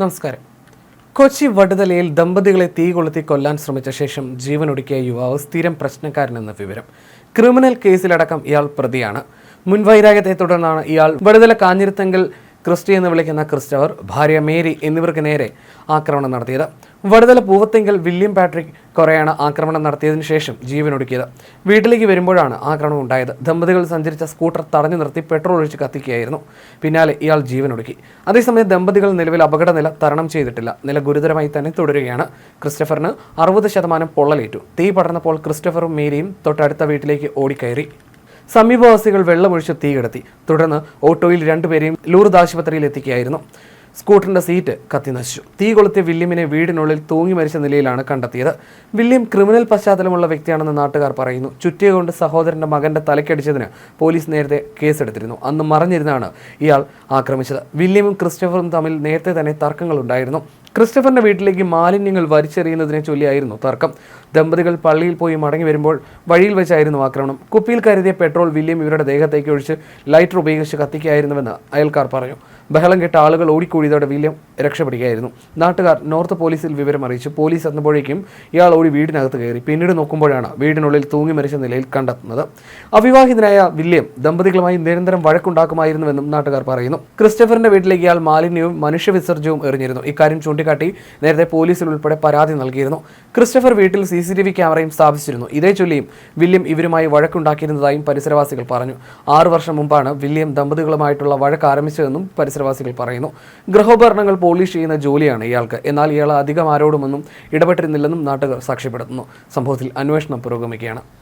നമസ്കാരം. കൊച്ചി വടുതലയിൽ ദമ്പതികളെ തീ കൊളുത്തി കൊല്ലാൻ ശ്രമിച്ച ശേഷം ജീവനൊടുക്കിയ യുവാവ് സ്ഥിരം പ്രശ്നക്കാരനെന്ന വിവരം. ക്രിമിനൽ കേസിലടക്കം ഇയാൾ പ്രതിയാണ്. മുൻവൈരാഗ്യത്തെ തുടർന്നാണ് ഇയാൾ വടുതല കാഞ്ഞിരത്തെങ്കിൽ ക്രിസ്റ്റി എന്ന് വിളിക്കുന്ന ക്രിസ്റ്റവർ ഭാര്യ മേരി എന്നിവർക്ക് നേരെ ആക്രമണം നടത്തിയത്. വടുതല പൂവത്തെങ്കിൽ വില്യം പാട്രിക് കൊറയാണ് ആക്രമണം നടത്തിയതിനു ശേഷം ജീവനൊടുക്കിയത്. വീട്ടിലേക്ക് വരുമ്പോഴാണ് ആക്രമണം ഉണ്ടായത്. ദമ്പതികൾ സഞ്ചരിച്ച സ്കൂട്ടർ തടഞ്ഞു നിർത്തി പെട്രോൾ ഒഴിച്ച് കത്തിക്കുകയായിരുന്നു. പിന്നാലെ ഇയാൾ ജീവനൊടുക്കി. അതേസമയം ദമ്പതികൾ നിലവിൽ അപകടനില തരണം ചെയ്തിട്ടില്ല. നില ഗുരുതരമായി തന്നെ തുടരുകയാണ്. ക്രിസ്റ്റഫറിന് അറുപത് ശതമാനം പൊള്ളലേറ്റു. തീ പടർന്നപ്പോൾ ക്രിസ്റ്റഫറും മേരിയും തൊട്ടടുത്ത വീട്ടിലേക്ക് ഓടിക്കയറി. സമീപവാസികൾ വെള്ളമൊഴിച്ച് തീ കെടുത്തി. തുടർന്ന് ഓട്ടോയിൽ രണ്ടുപേരെയും ലൂർദ് ആശുപത്രിയിൽ എത്തിക്കുകയായിരുന്നു. സ്കൂട്ടറിന്റെ സീറ്റ് കത്തി നശിച്ചു. തീ കൊളുത്തിയ വില്യമിനെ വീടിനുള്ളിൽ തൂങ്ങി മരിച്ച നിലയിലാണ് കണ്ടെത്തിയത്. വില്യം ക്രിമിനൽ പശ്ചാത്തലമുള്ള വ്യക്തിയാണെന്ന് നാട്ടുകാർ പറയുന്നു. ചുറ്റിയ കൊണ്ട് സഹോദരന്റെ മകന്റെ തലക്കടിച്ചതിന് പോലീസ് നേരത്തെ കേസെടുത്തിരുന്നു. അന്ന് മറഞ്ഞിരുന്നാണ് ഇയാൾ ആക്രമിച്ചത്. വില്യമും ക്രിസ്റ്റഫറും തമ്മിൽ നേരത്തെ തന്നെ തർക്കങ്ങളുണ്ടായിരുന്നു. ക്രിസ്റ്റഫറിന്റെ വീട്ടിലേക്ക് മാലിന്യങ്ങൾ വലിച്ചെറിയുന്നതിനെ ചൊല്ലിയായിരുന്നു തർക്കം. ദമ്പതികൾ പള്ളിയിൽ പോയി മടങ്ങി വരുമ്പോൾ വഴിയിൽ വെച്ചായിരുന്നു ആക്രമണം. കുപ്പിയിൽ കരുതിയ പെട്രോൾ വില്യം ഇവരുടെ ദേഹത്തേക്ക് ഒഴിച്ച് ലൈറ്റർ ഉപയോഗിച്ച് കത്തിക്കായിരുന്നുവെന്ന് അയൽക്കാർ പറഞ്ഞു. ബഹളം കെട്ട ആളുകൾ ഓടിക്കൂടിയതോടെ വില്യം രക്ഷപ്പെടുകയായിരുന്നു. നാട്ടുകാർ നോർത്ത് പോലീസിൽ വിവരം അറിയിച്ചു. പോലീസ് എത്തുമ്പോഴേക്കും ഇയാൾ ഓടി വീടിനകത്ത് കയറി. പിന്നീട് നോക്കുമ്പോഴാണ് വീടിനുള്ളിൽ തൂങ്ങി മരിച്ച നിലയിൽ കണ്ടെത്തുന്നത്. അവിവാഹിതനായ വില്യം ദമ്പതികളുമായി നിരന്തരം വഴക്കുണ്ടാക്കുമായിരുന്നുവെന്നും നാട്ടുകാർ പറയുന്നു. ക്രിസ്റ്റഫറിന്റെ വീട്ടിലേക്ക് ഇയാൾ മാലിന്യവും മനുഷ്യവിസർജ്യവും എറിഞ്ഞിരുന്നു. ഇക്കാര്യം ചൂണ്ടിക്കാട്ടി നേരത്തെ പോലീസിൽ ഉൾപ്പെടെ പരാതി നൽകിയിരുന്നു. ക്രിസ്റ്റഫർ വീട്ടിൽ സി സി ടി വി ക്യാമറയും സ്ഥാപിച്ചിരുന്നു. ഇതേ ചൊല്ലിയും വില്യം ഇവരുമായി വഴക്കുണ്ടാക്കിയിരുന്നതായും പരിസരവാസികൾ പറഞ്ഞു. ആറു വർഷം മുമ്പാണ് വില്യം ദമ്പതികളുമായിട്ടുള്ള വഴക്ക് ആരംഭിച്ചതെന്നും പരിസരവാസികൾ പറയുന്നു. ഗൃഹോപകരണങ്ങൾ പോളിഷ് ചെയ്യുന്ന ജോലിയാണ് ഇയാൾക്ക്. എന്നാൽ ഇയാൾ അധികം ആരോടുമൊന്നും ഇടപെട്ടിരുന്നില്ലെന്നും നാട്ടുകാർ സാക്ഷ്യപ്പെടുത്തുന്നു. സംഭവത്തിൽ അന്വേഷണം പുരോഗമിക്കുകയാണ്.